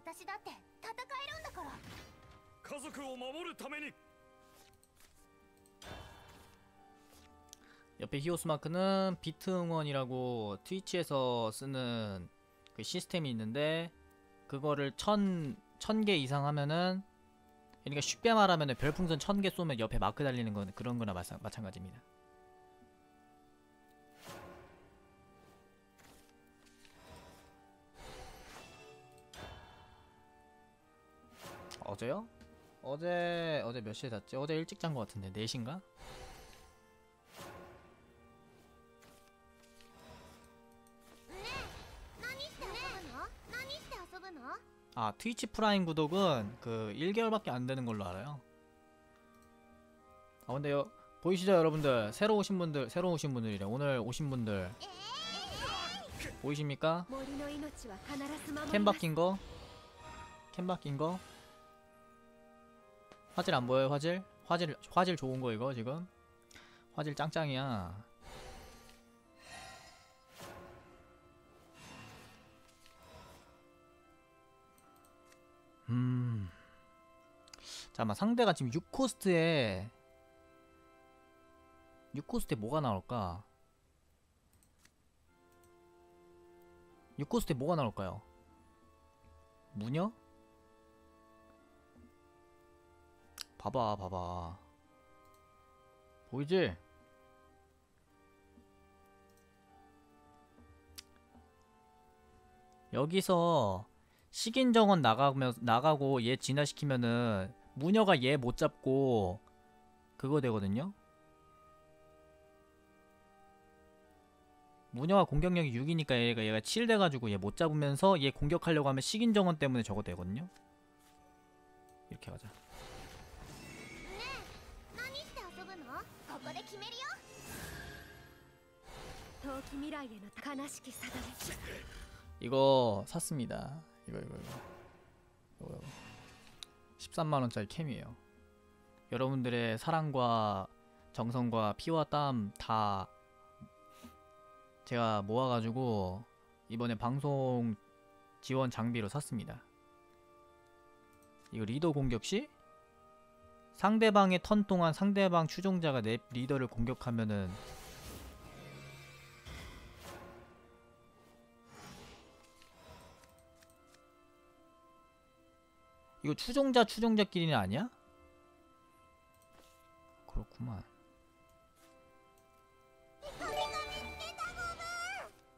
私だって戦えるんだから家族を守るために 옆에 히오스마크는 비트 응원이라고 트위치에서 쓰는 그 시스템이 있는데 그거를 천, 천 개 이상 하면은 그러니까 쉽게 말하면은 별풍선 천 개 쏘면 옆에 마크 달리는 건 그런 거나 마찬, 마찬가지입니다. 어제요? 어제 어제 몇 시에 잤지? 어제 일찍 잔 것 같은데 4시인가? 아 트위치 프라임 구독은 그 1개월밖에 안 되는 걸로 알아요 아 근데 요 보이시죠 여러분들 새로 오신 분들 새로 오신 분들이래 오늘 오신 분들 보이십니까? 캔 바뀐 거? 캔 바뀐 거? 화질 안 보여요 화질? 화질 화질 좋은 거 이거 지금? 화질 짱짱이야. 음. 잠깐만 상대가 지금 6코스트에 6코스트에 뭐가 나올까? 6코스트에 뭐가 나올까요? 무녀? 봐봐 봐봐 보이지? 여기서 식인 정원 나가면 나가고 얘 진화시키면은 무녀가 얘 못 잡고 그거 되거든요. 무녀가 공격력이 6이니까 얘가 얘가 7 돼가지고 얘 못 잡으면서 얘 공격하려고 하면 식인 정원 때문에 저거 되거든요. 이렇게 가자. 이거 샀습니다. 이거 이거 이거. 이거, 이거. 13만 원짜리 캠이에요. 여러분들의 사랑과 정성과 피와 땀 다 제가 모아가지고 이번에 방송 지원 장비로 샀습니다. 이거 리더 공격 시 상대방의 턴 동안 상대방 추종자가 내 리더를 공격하면은 이거 추종자 추종자끼리는 아니야? 그렇구만.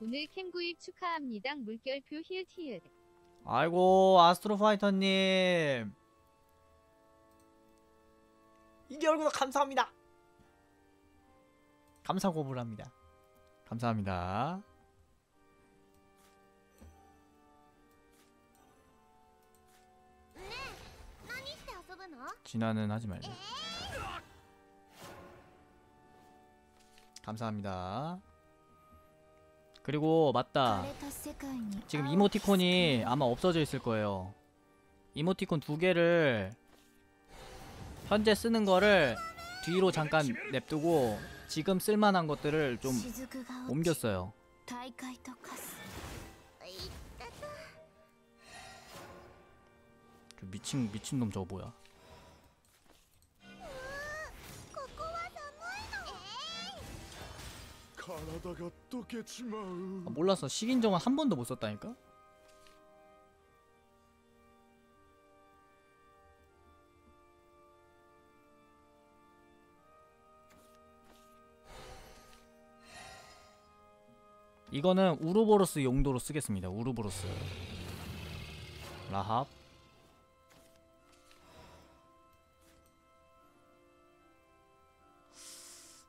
오늘 캠 구입 축하합니다. 물결표 힐티읕. 아이고 아스트로파이터님 이게 얼굴 감사합니다. 감사 고불합니다. 감사합니다. 진화는 하지 말자. 감사합니다. 그리고 맞다. 지금 이모티콘이 아마 없어져 있을 거예요. 이모티콘 두 개를 현재 쓰는 거를 뒤로 잠깐 냅두고 지금 쓸만한 것들을 좀 옮겼어요. 그 미친 미친놈 저거 뭐야? 아, 몰랐어. 식인종은 한 번도 못 썼다니까? 이거는 우르보로스 용도로 쓰겠습니다. 우르보로스. 라합.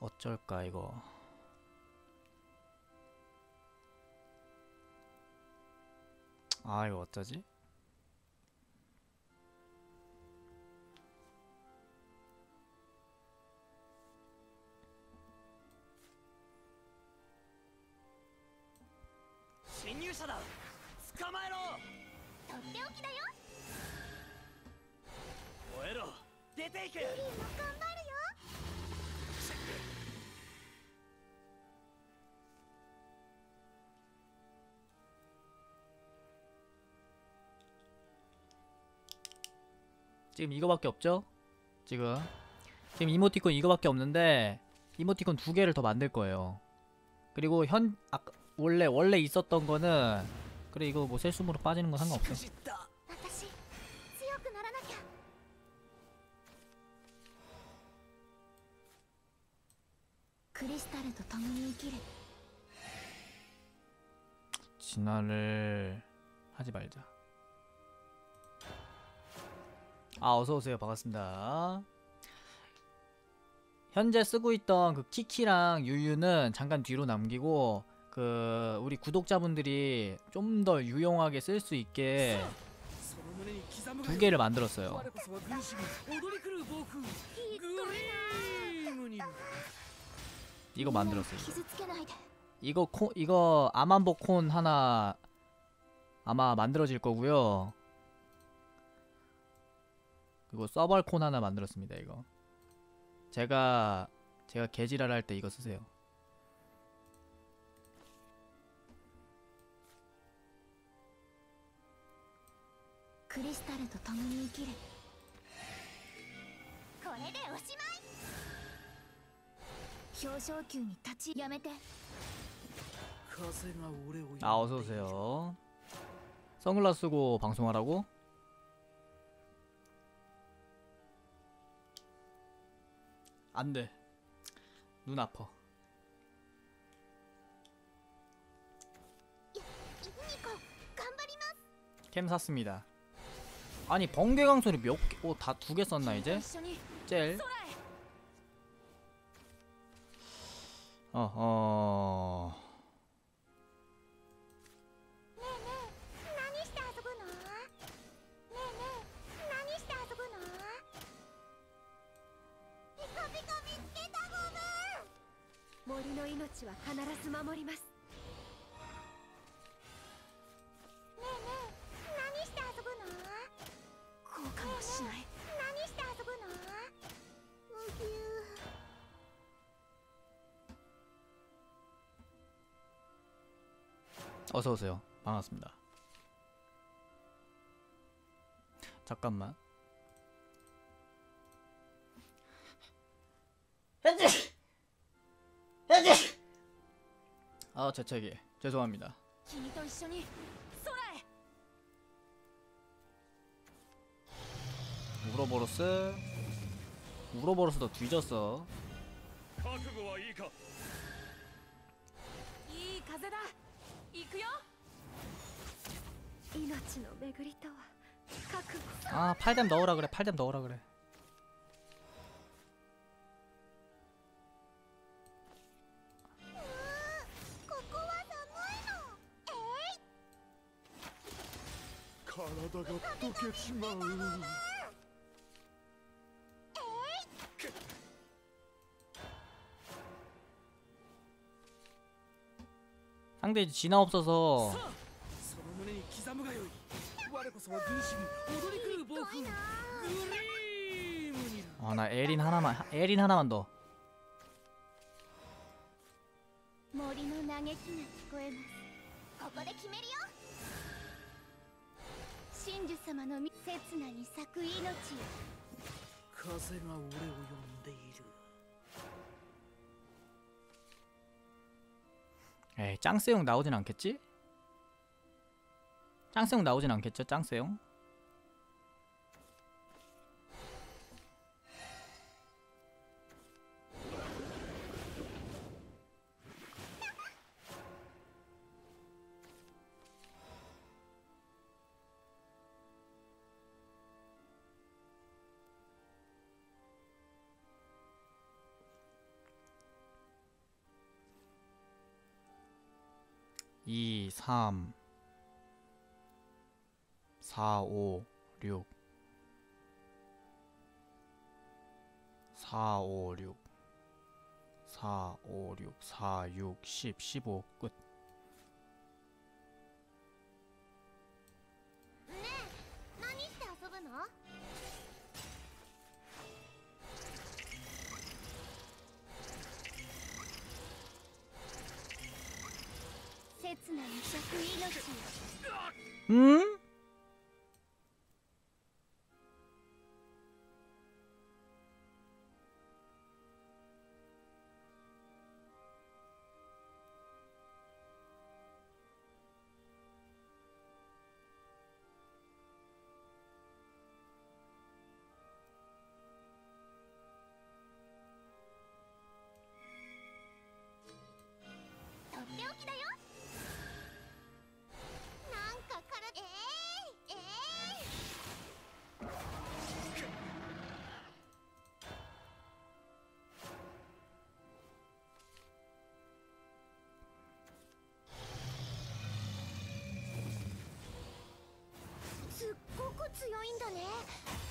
어쩔까 이거. 아 이거 어쩌지?とっておきだよ燃えろ出ていけリリーも頑張 지금 이거밖에 없죠? 지금. 지금 이모티콘 이거밖에 없는데 이모티콘 두 개를 더 만들 거예요. 그리고 현 아, 원래 원래 있었던 거는 그래 이거 뭐 셀숨으로 빠지는 건 상관없어. 진화를 하지 말자. 아 어서오세요. 반갑습니다. 현재 쓰고 있던 그 키키랑 유유는 잠깐 뒤로 남기고 그 우리 구독자분들이 좀 더 유용하게 쓸 수 있게 두 개를 만들었어요. 이거 만들었어요. 이거 코 이거 아만보 콘 하나 아마 만들어질 거고요. 그리고 서벌 콘 하나 만들었습니다. 이거 제가 제가 개지랄 할 때 이거 쓰세요. クリスタルと共に生きるこれでおしまい表彰級に立ちやめて風が俺を 아 어서 오세요. 선글라스 쓰고 방송하라고? 안 돼. 눈 아파. 캠 샀습니다. 아니 번개강 소리 몇 개? 오다 두 개 썼나 이제? 젤. 어어. 森の命は必ず守りますねえねえ何して遊ぶの後悔もしない何して遊ぶのうぎゅー 어서 오세요. 반갑습니다. 잠깐만. 아 재채기 죄송합니다. 우로보로스? 우로보로스도 뒤졌어. 아 8뎀 넣으라 그래 8뎀 넣으라 그래. 바다가 또 겠지만. 상대 진화 없어서. 아나 에린 하나만 에린 하나만 더. 真珠様のみ刹那に咲く命よ風が俺を呼んでいる 에이, 짱스용 나오진 않겠지? 짱스용 나오진 않겠죠? 짱스용? 이, 삼, 사, 오, 육, 사, 오, 육, 사, 오, 육, 사, 육, 십, 십오. 끝. 時だよなんかからえー、え、すっごく強いんだね。